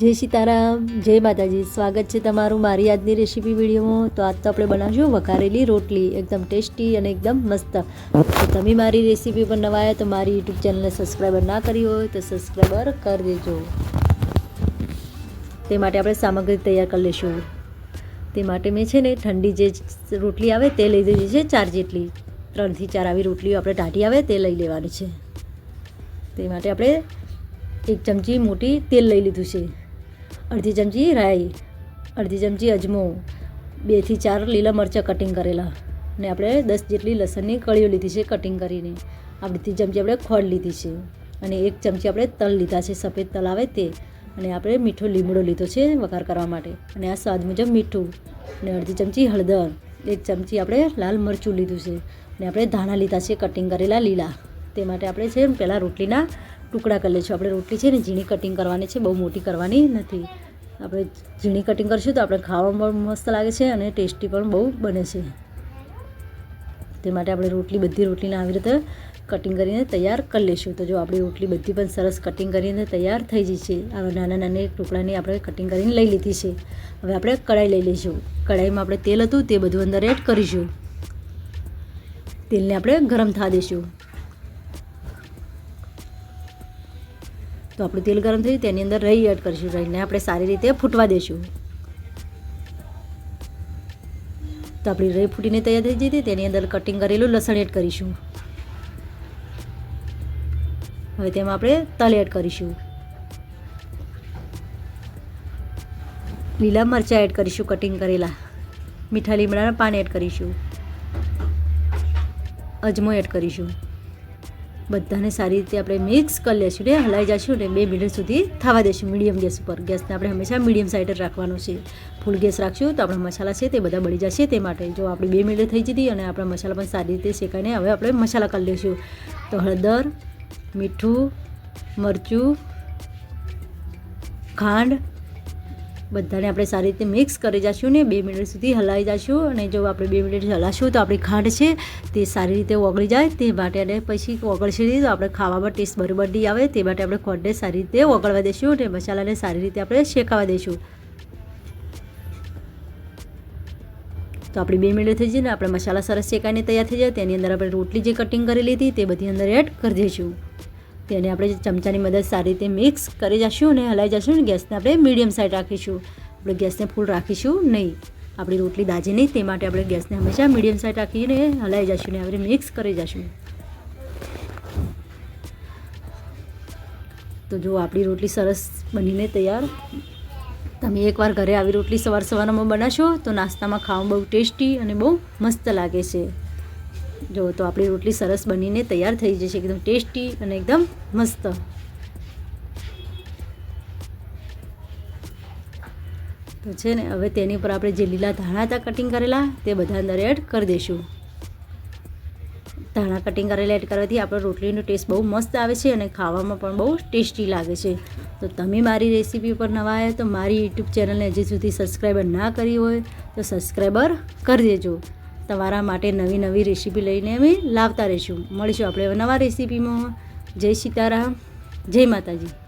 જય સીતારામ, જય માતાજી. સ્વાગત છે તમારું મારી આજની રેસીપી વિડીયોમાં. તો આજ તો આપણે બનાવશું વઘારેલી રોટલી. એકદમ ટેસ્ટી અને એકદમ મસ્ત. તમે મારી રેસીપી પર નવા આવ્યા તો મારી યુટ્યુબ ચેનલને સબસ્ક્રાઈબર ના કરી હોય તો સબસ્ક્રાઈબર કરી દેજો. તે માટે આપણે સામગ્રી તૈયાર કરી લઈશું. તે માટે મેં છે ને ઠંડી જે રોટલી આવે તે લઈ લીધી છે ચાર જેટલી. ત્રણથી ચાર આવી રોટલીઓ આપણે ટાઢી આવે તે લઈ લેવાની છે. તે માટે આપણે એક ચમચી મોટી તેલ લઈ લીધું છે. અડધી ચમચી રાઈ, અડધી ચમચી અજમો બેથી ચાર લીલા મરચાં કટિંગ કરેલા. ને આપણે દસ જેટલી લસણની કળીઓ લીધી છે કટિંગ કરીને. અડધી ચમચી આપણે ખોળ લીધી છે. અને એક ચમચી આપણે તલ લીધા છે, સફેદ તલ આવે તે. અને આપણે મીઠો લીમડો લીધો છે વઘાર કરવા માટે. અને આ સ્વાદ મુજબ મીઠું. અને અડધી ચમચી હળદર. એક ચમચી આપણે લાલ મરચું લીધું છે. અને આપણે ધાણા લીધા છે કટિંગ કરેલા લીલા. તે માટે આપણે છે પહેલાં રોટલીના ટુકડા કરી લઈશું આપણે રોટલી છે ને ઝીણી કટિંગ કરવાની છે, બહુ મોટી કરવાની નથી. આપણે ઝીણી કટિંગ કરીશું તો આપણે ખાવામાં પણ મસ્ત લાગે છે અને ટેસ્ટી પણ બહુ બને છે. તે માટે આપણે રોટલી, બધી રોટલીને આવી રીતે કટિંગ કરીને તૈયાર કરી લઈશું તો જો આપણી રોટલી બધી પણ સરસ કટિંગ કરીને તૈયાર થઈ જઈ છે, આવા નાના નાના ટુકડાની આપણે કટિંગ કરીને લઈ લીધી છે. હવે આપણે કઢાઈ લઈ લઈશું. કઢાઈમાં આપણે તેલ હતું તે બધું અંદર એડ કરીશું. તેલને આપણે ગરમ થવા દઈશું. તો આપણું તેલ ગરમ થયું તેની અંદર રહી એડ કરીશું રહીને આપણે સારી રીતે ફૂટવા દઈશું તો આપણી રહી ફૂટીને તૈયાર થઈ જતી તેની અંદર કટિંગ કરેલું લસણ એડ કરીશું. હવે તેમાં આપણે તલ એડ કરીશું. લીલા મરચાં એડ કરીશું કટિંગ કરેલા. મીઠા લીમડાના પાન એડ કરીશું. અજમો એડ કરીશું. બધાને સારી રીતે આપણે મિક્સ કરી લેશું ને હલાવી જઈશું ને, બે મિનિટ સુધી થવા દઈશું મીડિયમ ગેસ ઉપર. ગેસને આપણે હંમેશા મીડિયમ સાઈડ જ રાખવાનો છે. ફૂલ ગેસ રાખશું તો આપણા મસાલા છે તે બધા બળી જશે તે માટે. જો આપણે બે મિનિટ થઈ જતી અને આપણા મસાલા પણ સારી રીતે શેકાઈને હવે આપણે મસાલા કરી લઈશું તો હળદર, મીઠું, મરચું, ખાંડ બધાને આપણે સારી રીતે મિક્સ કરી જઈશું ને બે મિનિટ સુધી હલાવી જઈશું અને જો આપણે બે મિનિટ હલાશું તો આપણી ખાંડ છે તે સારી રીતે ઓગળી જાય તે માટે અને પછી ઓગળશે નહીં તો આપણે ખાવામાં ટેસ્ટ બરોબર નહીં આવે તે માટે આપણે ખોટને સારી રીતે ઓગળવા દઈશું અને મસાલાને સારી રીતે આપણે શેકાવા દઈશું તો આપણી બે મિનિટ થઈ જાય ને આપણે મસાલા સરસ શેકાઈને તૈયાર થઈ જાય. તેની અંદર આપણે રોટલી જે કટિંગ કરેલી હતી તે બધી અંદર એડ કરી દઈશું. તેને આપણે ચમચાની મદદ સારી રીતે મિક્સ કરી જઈશું અને હલાવી જઈશું ને ગેસને આપણે મીડિયમ સાઈડ રાખીશું. આપણે ગેસને ફૂલ રાખીશું નહીં. આપણી રોટલી દાજે નહીં, તે માટે આપણે ગેસને હંમેશા મીડિયમ સાઈડ રાખીને હલાવી જઈશું ને આપણે મિક્સ કરી જશું. તો જો આપણી રોટલી સરસ બનીને તૈયાર. તમે એકવાર ઘરે આવી રોટલી સવાર સવારમાં બનાવશો તો નાસ્તામાં ખાવામાં બહુ ટેસ્ટી અને બહુ મસ્ત લાગે છે. જો તો આપણી રોટલી સરસ બનીને તૈયાર થઈ જશે, એકદમ ટેસ્ટી અને એકદમ મસ્ત. તો છે ને, હવે તેની ઉપર આપણે જે લીલા ધાણા હતા કટિંગ કરેલા, તે બધા અંદર એડ કરી દઈશું. ધાણા કટિંગ કરેલા એડ કરવાથી આપણો રોટલીનો ટેસ્ટ બહુ મસ્ત આવે છે અને ખાવામાં પણ બહુ ટેસ્ટી લાગે છે. તો તમે મારી રેસીપી ઉપર નવા આવ્યા તો મારી યુટ્યુબ ચેનલને હજી સુધી સબસ્ક્રાઈબર ના કરી હોય તો સબસ્ક્રાઈબર કરી દેજો. તમારા માટે નવી નવી રેસીપી લઈને અમે લાવતા રહીશું. મળીશું આપણે નવા રેસીપીમાં. જય સીતારામ. જય માતાજી.